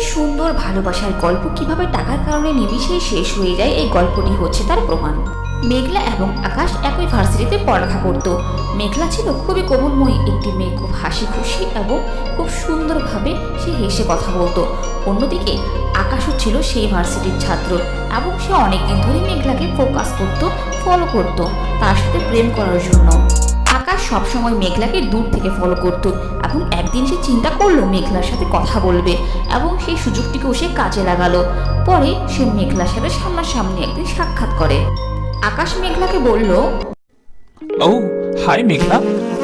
সুন্দর ভালোবাসার গল্প কীভাবে টাকার কারণে নিমিশেই শেষ হয়ে যায় এই গল্পটি হচ্ছে তার প্রমাণ। মেঘলা এবং আকাশ একই ভার্সিটিতে পড়ালেখা করত। মেঘলা ছিল খুবই কোমলময়ী, একটি মেয়ে খুব হাসি খুশি এবং খুব সুন্দরভাবে সে হেসে কথা বলতো। অন্যদিকে আকাশও ছিল সেই ভার্সিটির ছাত্র এবং সে অনেকদিন ধরে মেঘলাকে ফোকাস করত ফলো করত, তার সাথে প্রেম করার জন্য। সবসময় মেঘলাকে দূর থেকে ফলো করত। এবং একদিন সে চিন্তা করল মেঘলার সাথে কথা বলবে এবং সেই সুযোগটিকেও সে কাজে লাগালো। পরে সে মেঘলার সাথে সামনাসামনি একদিন সাক্ষাৎ করে। আকাশ মেঘলাকে বলল, ও হাই মেঘলা,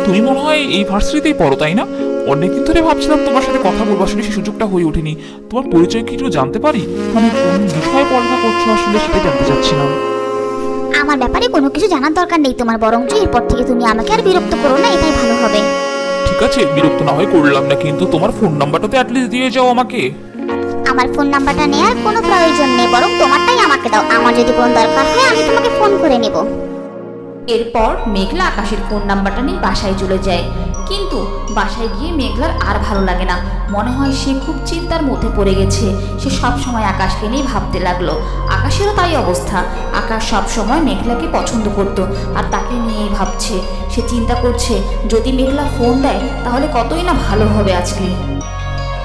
তুমি মনে হয় এই ভার্সিটিতেই পড়ো, তাই না? অনেকদিন ধরে ভাবছিলাম তোমার সাথে কথা বলব, আসলে সেই সুযোগটা হয়ে ওঠেনি। তোমার পরিচয় কি একটু জানতে পারি? মানে কোন বিষয়ে পড়াশোনা করছ আসলে সেটা জানতে চাচ্ছিলাম। আমার ব্যাপারে কোনো কিছু জানার দরকার নেই তোমার বরঞ্চ এরপর থেকে তুমি আমাকে আর বিরক্ত করো না এটাই ভালো হবে। ঠিক আছে বিরক্ত না হয় করলাম না কিন্তু তোমার ফোন নাম্বারটা তো অ্যাটলিস্ট দিয়ে যাও আমাকে। আমার ফোন নাম্বারটা নেওয়ার কোনো প্রয়োজন নেই বরং তোমারটাই আমাকে দাও। আমার যদি কোনো দরকার হয় আমি তোমাকে ফোন করে নেব। এরপর মেঘলা আকাশের ফোন নাম্বারটা নিয়ে বাসায় চলে যায়। কিন্তু বাসায় গিয়ে মেঘলার আর ভালো লাগে না। মনে হয় সে খুব চিন্তার মধ্যে পড়ে গেছে। সে সব সময় আকাশকে নিয়ে ভাবতে লাগল। আকাশেরও তাই অবস্থা। আকাশ সব সময় মেঘলাকে পছন্দ করত আর তাকে নিয়েই ভাবছে। সে চিন্তা করছে, যদি মেঘলা ফোন দেয়, তাহলে কতই না ভালো হবে আজকে।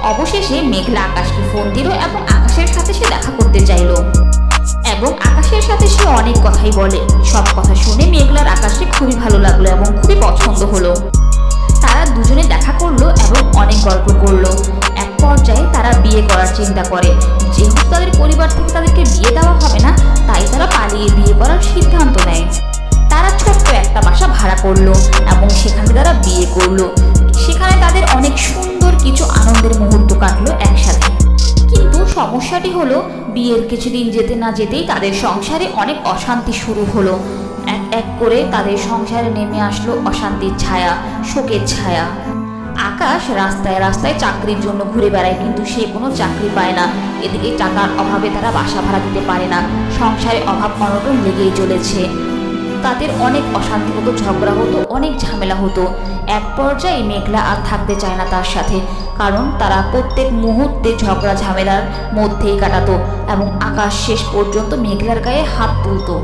অবশেষে মেঘলা আকাশকে ফোন দিল এবং আকাশের সাথে সে দেখা করতে চাইলো। এবং আকাশের সাথে সে অনেক কথাই বলে। সব কথা শুনে মেঘলার আকাশকে খুবই ভালো লাগল এবং খুবই পছন্দ হলো। তারা দুজনে দেখা করল এবং অনেক গল্প করল। এক পর্যায়ে তারা বিয়ে করার চিন্তা করে। যেহেতু তাদের পরিবার থেকে তাদেরকে বিয়ে দেওয়া হবে না, তাই তারা পালিয়ে বিয়ে করার সিদ্ধান্ত নেয়। তারা ছোট্ট একটা বাসা ভাড়া করল এবং সেখানে তারা বিয়ে করল। সেখানে তাদের অনেক সুন্দর কিছু আনন্দের মুহূর্ত কাটলো সমস্যাটি হলো, বিয়ের কিছুদিন যেতে না যেতেই তাদের সংসারে অনেক অশান্তি শুরু হলো। এক এক করে তাদের সংসারে নেমে আসলো অশান্তির ছায়া, শোকের ছায়া। আকাশ রাস্তায় রাস্তায় চাকরির জন্য ঘুরে বেড়ায়, কিন্তু সে কোনো চাকরি পায় না। এদিকে টাকার অভাবে তারা বাসা ভাড়া দিতে পারে না। সংসারে অভাব অনটন লেগেই চলেছে। তাদের অনেক অশান্তি হতো, ঝগড়া হতো, অনেক ঝামেলা হতো। এক পর্যায়ে মেঘলা আর থাকতে চায় না তার সাথে, কারণ তারা প্রত্যেক মুহূর্তে ঝগড়া ঝামেলার মধ্যেই কাটাতো এবং আকাশ শেষ পর্যন্ত মেঘলার গায়ে হাত তুলতো।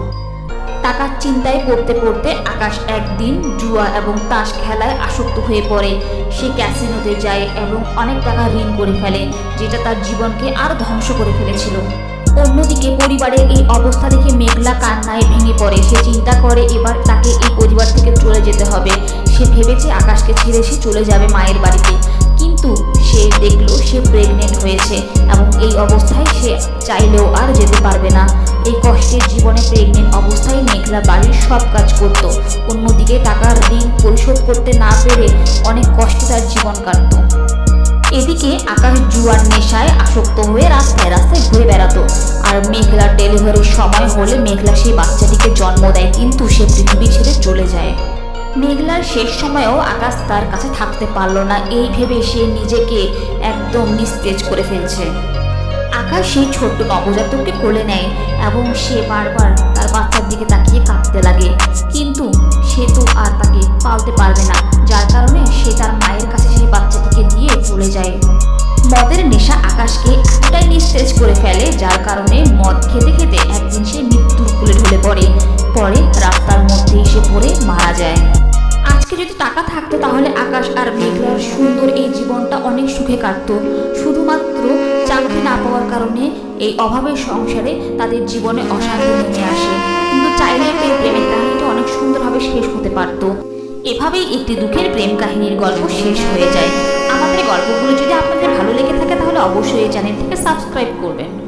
টাকার চিন্তায় পড়তে পড়তে আকাশ একদিন জুয়া এবং তাস খেলায় আসক্ত হয়ে পড়ে। সে ক্যাসিনোতে যায় এবং অনেক টাকা ঋণ করে ফেলে, যেটা তার জীবনকে আর ধ্বংস করে ফেলেছিল। অন্যদিকে পরিবারের এই অবস্থা দেখে মেঘলা কান্নায় ভেঙে পড়ে। সে চিন্তা করে এবার তাকে এই পরিবার থেকে চলে যেতে হবে। সে ভেবেছে আকাশকে ছেড়ে সে চলে যাবে মায়ের বাড়িতে। কিন্তু সে দেখল সে প্রেগনেন্ট হয়েছে এবং এই অবস্থায় সে চাইলেও আর যেতে পারবে না। এই কষ্টের জীবনে প্রেগনেন্ট অবস্থায় মেঘলা বাড়ির সব কাজ করত। অন্যদিকে টাকার ঋণ পরিশোধ করতে না পেরে অনেক কষ্টে তার জীবন কাটতো। এদিকে আকাশ জুয়ার নেশায় আসক্ত হয়ে রাস্তায় রাস্তায় ঘুরে বেড়াতো। আর মেঘলার ডেলিভারির সময় হলে মেঘলা সেই বাচ্চাটিকে জন্ম দেয়, কিন্তু সে পৃথিবী ছেড়ে চলে যায়। মেঘলার শেষ সময়েও আকাশ তার কাছে থাকতে পারল না, এই ভেবে সে নিজেকে একদম নিস্তেজ করে ফেলছে। আকাশ সেই ছোট্ট নবজাতককে কোলে নেয় এবং সে বারবার তার বাচ্চার দিকে তাকিয়ে কাঁদতে লাগে। কিন্তু সে তো আর তাকে পালতে পারবে না, যার কারণে সে তার মায়ের কাছে চলে যায়। মদের নেশা আকাশকে এতটাই নিস্তেজ করে ফেলে, যার কারণে মদ খেতে খেতে একদিন সে মৃত্যুর কুলে ঢলে পড়ে। পরে রাস্তার মধ্যেই সে পড়ে, মারা যায়। আজকে যদি টাকা থাকতো তাহলে আকাশ আর মেঘলার সুন্দর এই জীবনটা অনেক সুখে কাটতো। শুধুমাত্র চাকরি না পাওয়ার কারণে এই অভাবের সংসারে তাদের জীবনে অশান্তি নেমে আসে। কিন্তু চাইলে এই প্রেমের কাহিনীটা অনেক সুন্দরভাবে শেষ হতে পারতো। এভাবেই একটি দুঃখের প্রেম কাহিনীর গল্প শেষ হয়ে যায়। আমাদের গল্পগুলো যদি আপনাদের ভালো লেগে থাকে, তাহলে অবশ্যই এই চ্যানেলটিকে সাবস্ক্রাইব করবেন।